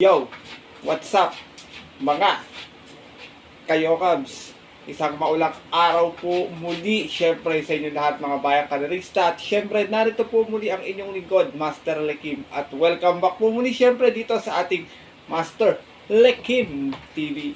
Yo, what's up? Mga kayo Cubs, isang maulak araw po muli. Syempre sa inyo lahat mga bayang kalerista at syempre narito po muli ang inyong lingkod Master Lekim. At welcome back po muli syempre dito sa ating Master Lekim TV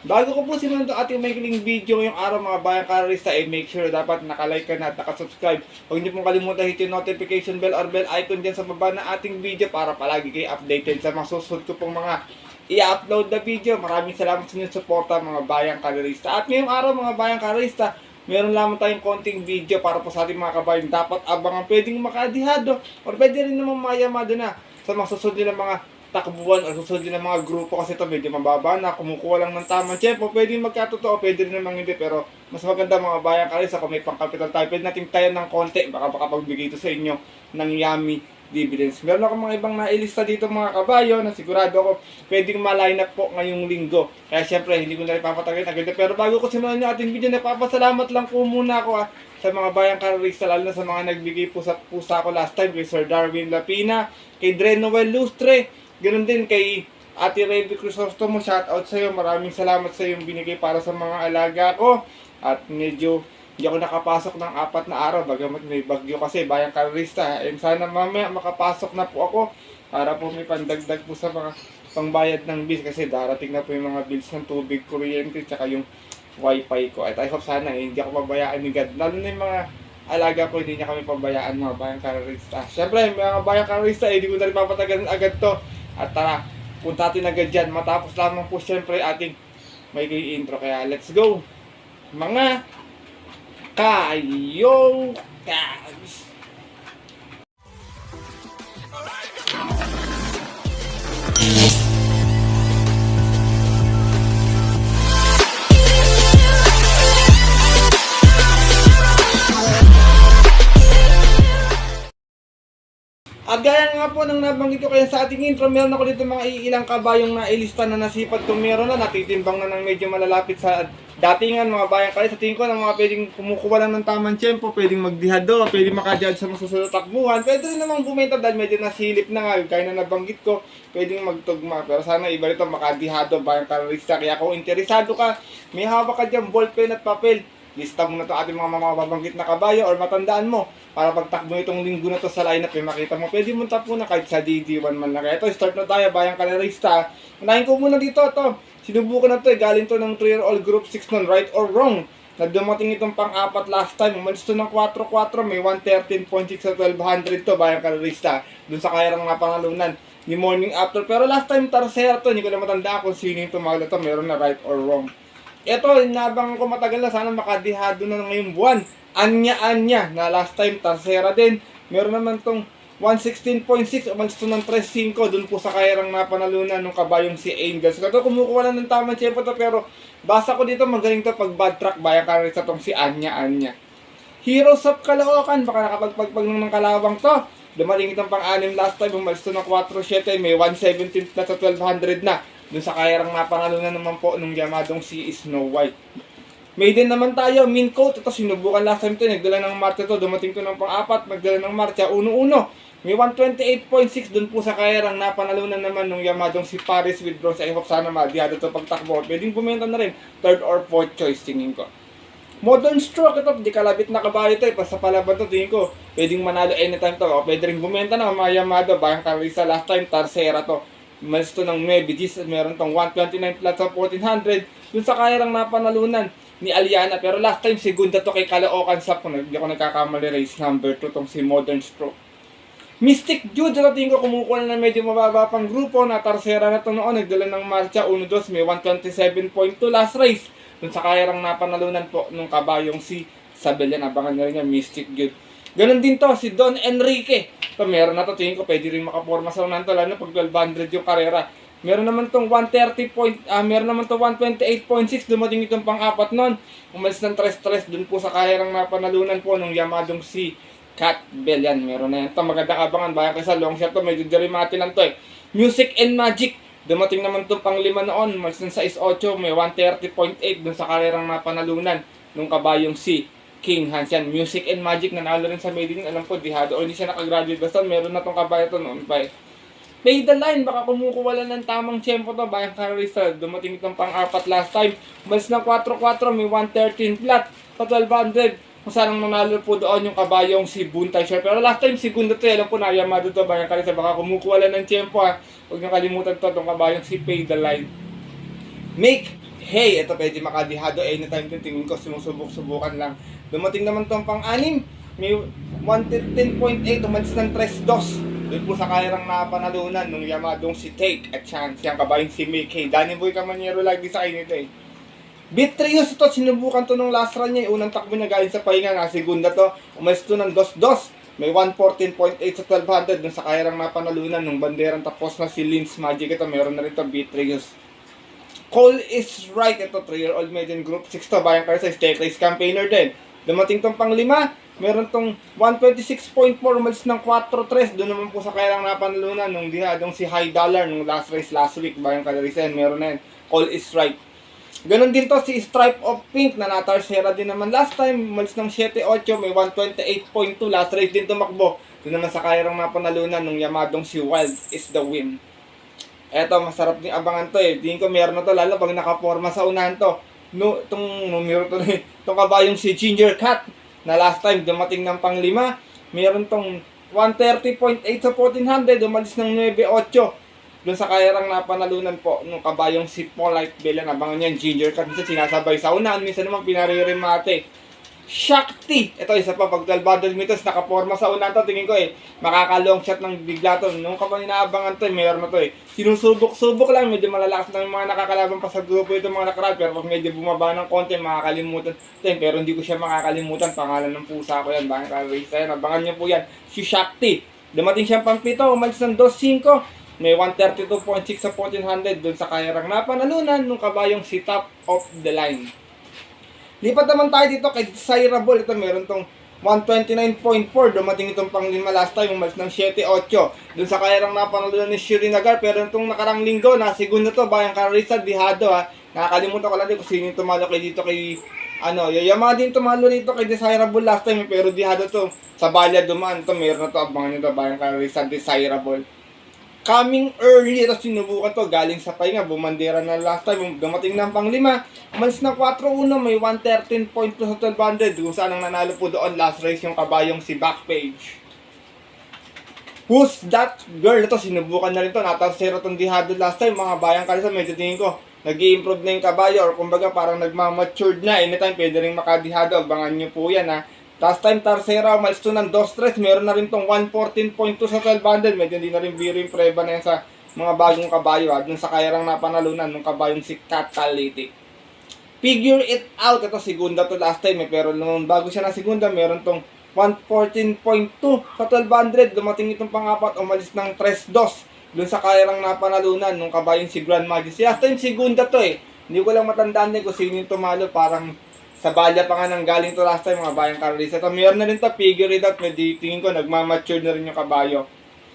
Bago ko po simulan itong ating maikling video ngayong araw mga bayang kalerista eh make sure dapat nakalike ka na at nakasubscribe huwag niyo pong kalimutan hit yung notification bell or bell icon dyan sa baba ng ating video para palagi kayo updated sa mga susunod ko pong mga i-upload na video. Maraming salamat sa inyong suporta mga bayang kalerista. At ngayong araw mga bayang kalerista, meron lamang tayong konting video para po sa ating mga kabayan. Dapat abangan pwedeng makaadihado or pwede rin naman mayamado na sa mga susunod na mga takbuhan o susunod na mga grupo kasi ito medyo mababa na kumukuha lang ng tamang tempo. Pwede magkatotoo, pwede rin naman hindi. Pero mas maganda mga bayang kalerista kung may pangkapital tayo. Pwede natin tayo ng konti. Baka baka pagbigay ito sa inyo ng yummy dividends. Meron ako mga ibang nailista dito mga kabayo na sigurado ako pwedeng ma-line up po ngayong linggo. Kaya syempre, hindi ko na rin papatagalin agad. Pero bago ko simulan yung ating video, napapasalamat lang po muna ako ah, sa mga bayang kararista, lalo na sa mga nagbigay po sa pusa ko last time, kay Sir Darwin Lapina, kay Dre Noel Lustre, ganun din kay Ate Revy Crisostomo, shout out sa iyo. Maraming salamat sa yung binigay para sa mga alaga ko. At medyo hindi ako nakapasok ng apat na araw bagamat may bagyo kasi bayang karista. And sana mamaya makapasok na po ako para po may pandagdag po sa mga pangbayad ng bills kasi darating na po yung mga bills ng tubig, kuryente tsaka yung wifi ko. At I hope sana eh, hindi ako pabayaan ni God. Lalo na yung mga alaga ko hindi niya kami pabayaan mga bayang karista. Syempre mga bayang karista eh, hindi ko na rin papatagal agad to at tara punta natin agad dyan matapos lamang po syempre ating may intro kaya let's go mga kayo guys. At gaya nga po nang nabanggit ko kaya sa ating intro, meron ako dito mga iilang kabayong na ilista na nasipad kung meron na, natitimbang na ng medyo malalapit sa datingan mga bayang kaya sa tingin ko ng mga pwedeng kumukuha lang ng tamang tiyempo, pwedeng magdihado, pwedeng makajudge sa mga susunod takbuhan, pwede rin namang bumenta dahil medyo nasilip na nga, kaya na nabanggit ko, pwedeng magtugma. Pero sana iba rito makadihado bayang karalista. Kaya kung interesado ka, may hawak ka dyan, ballpen at papel, lista mo na to ating mga mababanggit na kabayo or matandaan mo para pagtakbo itong linggo na to sa lineup eh, makita mo pwede mo tapo na kahit sa DD1 man lang. Ito start na tayo bayang kalerista. Unahin ko muna dito to sinubukan na to eh galing to ng 3 year old group 6 nun right or wrong. Na dumating itong pang-apat last time umalis to ng 4-4 may 113.6 sa 1200 to bayang kalerista dun sa kayarang nga pangalunan ni morning after. Pero last time Tarsera to hindi ko na matandaan kung sino yung na to meron na right or wrong ito, inabang ko matagal na, sana makadihado na ngayong buwan. Anya-anya, na last time, Tarsera din. Meron naman tong 116.6, umalis to ng 3.5, dun po sa kayarang napanalunan ng kabayong si Angels. Kato, kumukuha lang ng tamang tiyempo to, pero basa ko dito, magaling to pag bad track, bayan ka sa tong si Anya-Anya. Heroes of Caloocan, baka nakapagpagpag ng kalawang to. Dumating itong pang-anim last time, umalis to ng 4.7, may 117 na sa 1200 na. Doon sa kayarang napanalunan naman po nung yamadong si Snow White. May din naman tayo, min coat. Ito sinubukan last time to, nagdala ng Marcha to. Dumating to ng pang-apat, nagdala ng Marcha. Uno-uno. May 128.6 doon po sa kayarang napanalunan naman nung yamadong si Paris with bronze. I hope sana madiyado to pagtakbo. Pwedeng bumenta na rin. Third or fourth choice tingin ko. Modern stroke ito, di kalabit na kabayo ito eh. Basta palaban to, tingin ko. Pwedeng manalo anytime to. Pwede rin bumenta na, mga Yamado. Bayang Carissa last time, Tarsera to. Mas to ng 9 Gs at meron tong 129 plus sa 1400 dun sa kaya lang napanalunan ni Aliana. Pero last time segunda to kay Caloocan sa kung hindi ako nagkakamali race number 2 tong si Modern Stroke. Mystic Jude dating ko kumukuha na medyo mababa pang grupo na tarsera na to noon. Nagdala ng marcha 1-2 may 127.2 last race. Dun sa kaya lang napanalunan po nung kabayong si Sabelian abangan nyo rin yan Mystic Jude Ganon din to, si Don Enrique. Ito, meron na to, tingin ko, pwede rin makaporma sa unan to, lalo na pag 1200 yung karera. Meron naman tong 130 point, ah, meron naman tong 128.6, dumating itong pang-apat nun. Umalis ng 3-3 dun po sa kayarang napanalunan po nung yamadong si Cat Bell yan. Meron na yan. Ito, maganda kabangan. Bayan kasi long shot to, medyo derimati lang to eh. Music and Magic. Dumating naman itong pang lima noon, umalis ng 6-8, may 130.8 dun sa karerang napanalunan nung kabayong si King Hans yan. Music and Magic nanalo rin sa Medellin. Alam ko, dihado. O hindi siya nakagraduate. Basta meron na tong kabayo to noon pa eh. The line, baka kumukuha lang ng tamang tempo to, bayang karista. Dumating itong pang-apat last time. Malis ng 4-4, may 113 flat sa 1200. Kung saan nanalo po doon yung kabayong si Buntay Share. Pero last time, segundo to, alam po na, Yamado to, bayang karista. Baka kumukuha lang ng tempo ha. Huwag niyo kalimutan to, itong kabayong si Pay the line. Make hay. Ito pwede makadihado anytime din. Tingin ko sinusubok-subukan lang. Dumating naman tong pang-anim. May 110.8. Umalis ng 3-2. Doon po sa kayarang napanalunan nung Yamadong si Take at Chance. Yung kabayong si hay. Danny Boy Camaniero lagi sa akin ito eh. Bitrius ito, sinubukan to nung last run niya. eh. Unang takbo niya galing sa pahinga. Nga segunda to, umalis to ng 2-2. May 114.8 sa 1200 dun sa kayarang napanalunan nung banderang tapos na si Lins Magic. Ito, meron na rin to Bitrius. Cole is right. Ito, 3-year-old maiden group 6 to. Bayan Karsa, stake race campaigner din. Dumating tong pang lima. Meron tong 126.4 umalis ng 4-3. Doon naman po sa kailang napanalunan nung dihadong si High Dollar nung last race last week. Bayan Kalarisan, meron na yan. Call is right. Ganon din to si Stripe of Pink na natarsera din naman last time. Umalis ng 7-8, may 128.2. Last race din tumakbo. Doon naman sa kailang napanalunan nung Yamadong si Wild is the win. Eto, masarap din abangan to eh. Tingin ko meron na to, lalo pag nakaporma sa unahan to. No, itong numero to rin. Itong kabayong si Ginger Cat na last time dumating ng panglima. Meron tong 130.8 sa 1400, umalis ng 9.8. Doon sa kayarang napanalunan po, nung kabayong si Polite Bella, abangan niyan, Ginger Cat. Minsan sinasabay sa unahan, minsan naman pinaririmate. Shakti! Ito, isa pa, pag 1200 meters, nakaporma sa una to, tingin ko eh, makakalong shot ng bigla to. Nung kapag inaabangan to, eh, mayroon na to eh. Sinusubok-subok lang, medyo malalakas ng mga nakakalaban pa sa grupo ito mga nakaraan, pero pag medyo bumaba ng konti, makakalimutan. Eh, pero hindi ko siya makakalimutan, pangalan ng pusa ko yan, bakit ka-race yan, abangan niyo po yan, si Shakti. Dumating siyang pampito, umalis ng 2.5, may 132.6 sa 1400 doon sa kayarang napanalunan nung kabayong si top of the line. Lipat naman tayo dito kay Desirable. Ito meron tong 129.4. Dumating itong pang lima last time. Umalis ng 7.8. Doon sa kayarang napanalunan ni Shiri Nagar. Pero itong nakarang linggo, na segundo to, bayang Carissa Dihado ha. Nakakalimutan ko lang din kung sino yung tumalo kay dito kay ano, yayama din tumalo dito kay Desirable last time, pero Dihado to. Sa Balya dumaan to, meron na to, abangan nyo to, bayang Carissa Desirable coming early. Ito sinubukan to. Galing sa pahinga. Bumandera na last time. Dumating ng pang lima. Umalis na 4-1. May 113.2 sa 1200. Kung saan ang nanalo po doon last race yung kabayong si Backpage. Who's that girl? Ito sinubukan na rin to. Natasero tong dihado last time. Mga bayang kalisa. Medyo tingin ko nag improve na yung kabayo or kumbaga parang nagmamatured na. Anytime pwede rin makadihado. Abangan nyo po yan ha. Last time, Tarsera, umalis to ng 2-3. Meron na rin tong 114.2 sa 1200. Medyo hindi na rin biro yung preba na yan sa mga bagong kabayo. Ha. Dun sa kayarang napanalunan ng kabayong si Catalytic. Figure it out. Ito, segunda to last time. Eh. Pero nung bago siya na segunda, meron tong 114.2 sa 1200. Dumating itong pangapat, umalis ng 3-2. Dun sa kayarang napanalunan ng kabayong si Grand Majesty. Last time, segunda to eh. Hindi ko lang matandaan din kung sino yung tumalo. Parang sa balya pa nga nang galing to last time mga bayang Carolisa. Ito meron na rin to figure it out. Medyo tingin ko nagmamature na rin yung kabayo.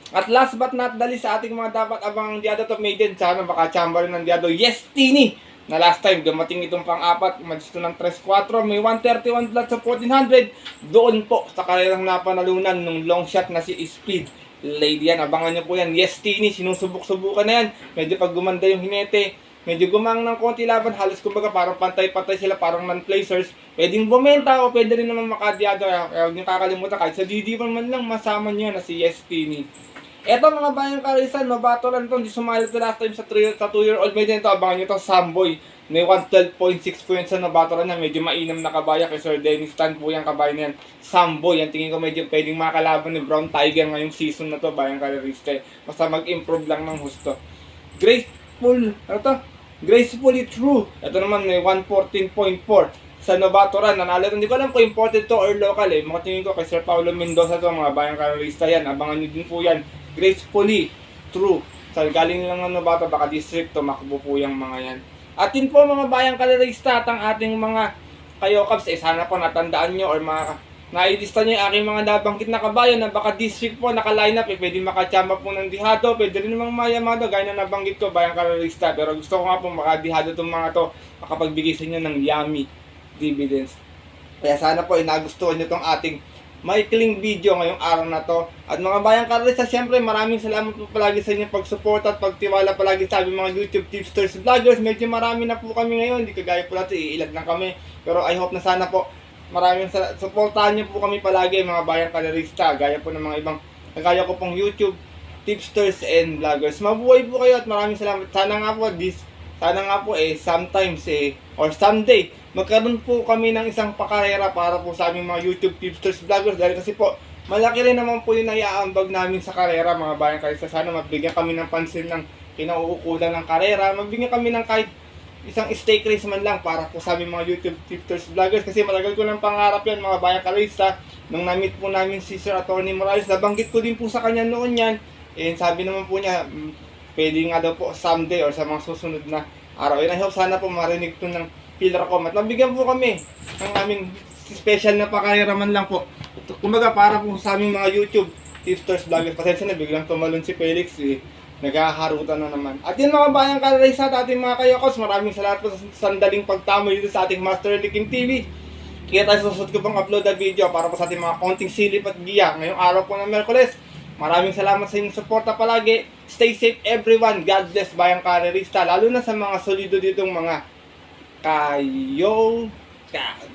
At last but not the least sa ating mga dapat abang Diado to maiden. Sana baka chamba rin ng Diado. Yes, Tini! Na last time, dumating itong pang-apat. Umalis to ng 3-4. May 131 flat sa 1400. Doon po sa kanilang napanalunan nung long shot na si Speed. Lady yan, abangan nyo po yan. Yes, Tini, sinusubok-subukan na yan. Medyo pag gumanda yung hinete, medyo gumang ng konti laban, halos kumbaga parang pantay-pantay sila, parang non-placers. Pwedeng bumenta o pwede rin naman makadyado. Kaya huwag niyo kakalimutan, kahit sa GD man lang masama niyo na si Yes Tini. Eto mga bayang karisan, mabato lang ito, hindi sumali ito last time sa 2 sa two year old maiden ito, abangan nyo ito, Samboy. May 112.6 po yun sa nabato lang niya, medyo mainam na kabaya kay Sir Dennis Tan po yung kabaya niyan. Samboy, yan tingin ko medyo pwedeng makalaban ni Brown Tiger ngayong season na to, bayang karista. Basta mag-improve lang ng husto. Graceful, ano to? Gracefully True. Ito naman may 114.4 sa Novato Run. Nanalo. Hindi ko alam kung imported to or local eh. Makatingin ko kay Sir Paulo Mendoza to mga bayang karalista yan. Abangan nyo din po yan. Gracefully True. Sa galing lang ng Novato, baka district tumakbo po yung mga yan. At yun po mga bayang karalista at ang ating mga kayo Cubs, eh sana po natandaan nyo or mga nailista nyo yung aking mga nabanggit na kabayo na baka district po naka-line up eh, pwede makachamba po ng dihado, pwede rin namang mayamado, gaya na nabanggit ko, bayang karalista. Pero gusto ko nga po makadihado itong mga to, makapagbigay sa inyo ng yummy dividends. Kaya sana po, eh, nagustuhan nyo itong ating maikling video ngayong araw na to. At mga bayang karalista, siyempre maraming salamat po palagi sa inyong pagsuporta at pagtiwala palagi sa aming mga YouTube tipsters vloggers. Medyo marami na po kami ngayon, hindi kagaya po natin, iilag lang kami. Pero I hope na sana po maraming sal- suportahan niyo po kami palagi mga bayang karalista. Gaya po ng mga ibang, kagaya ko pong YouTube tipsters and vloggers. Mabuhay po kayo at maraming salamat. Sana nga po this sana nga po eh sometimes eh or someday magkaroon po kami ng isang pakarera para po sa aming mga YouTube tipsters vloggers dahil kasi po malaki rin naman po yung naiaambag namin sa karera mga bayan kayo sana mabigyan kami ng pansin ng kinauukulan ng karera mabigyan kami ng kahit isang stake race man lang para po sa aming mga YouTube tipsters vloggers kasi matagal ko ng pangarap yan mga bayan kalista nung na-meet po namin si Sir Attorney Morales nabanggit ko din po sa kanya noon yan and sabi naman po niya mm, pwede nga daw po someday or sa mga susunod na araw. And I hope sana po marinig to ng Pillar Com at mabigyan po kami ng aming special na pakarera man lang po. Kumbaga para po sa aming mga YouTube tipsters vloggers. Pasensya na biglang tumalon si Felix eh. Naghaharutan na naman. At yun mga bayang kalaray sa ating mga kayakos. Maraming salamat po sa sandaling pagtamo dito sa ating Master Licking TV. Kaya tayo susunod ko pang upload na video para po sa ating mga konting silip at giya ngayong araw po ng Merkules. Maraming salamat sa inyong suporta palagi. Stay safe everyone. God bless bayang karerista. Lalo na sa mga solido ditong mga kayo. Cats.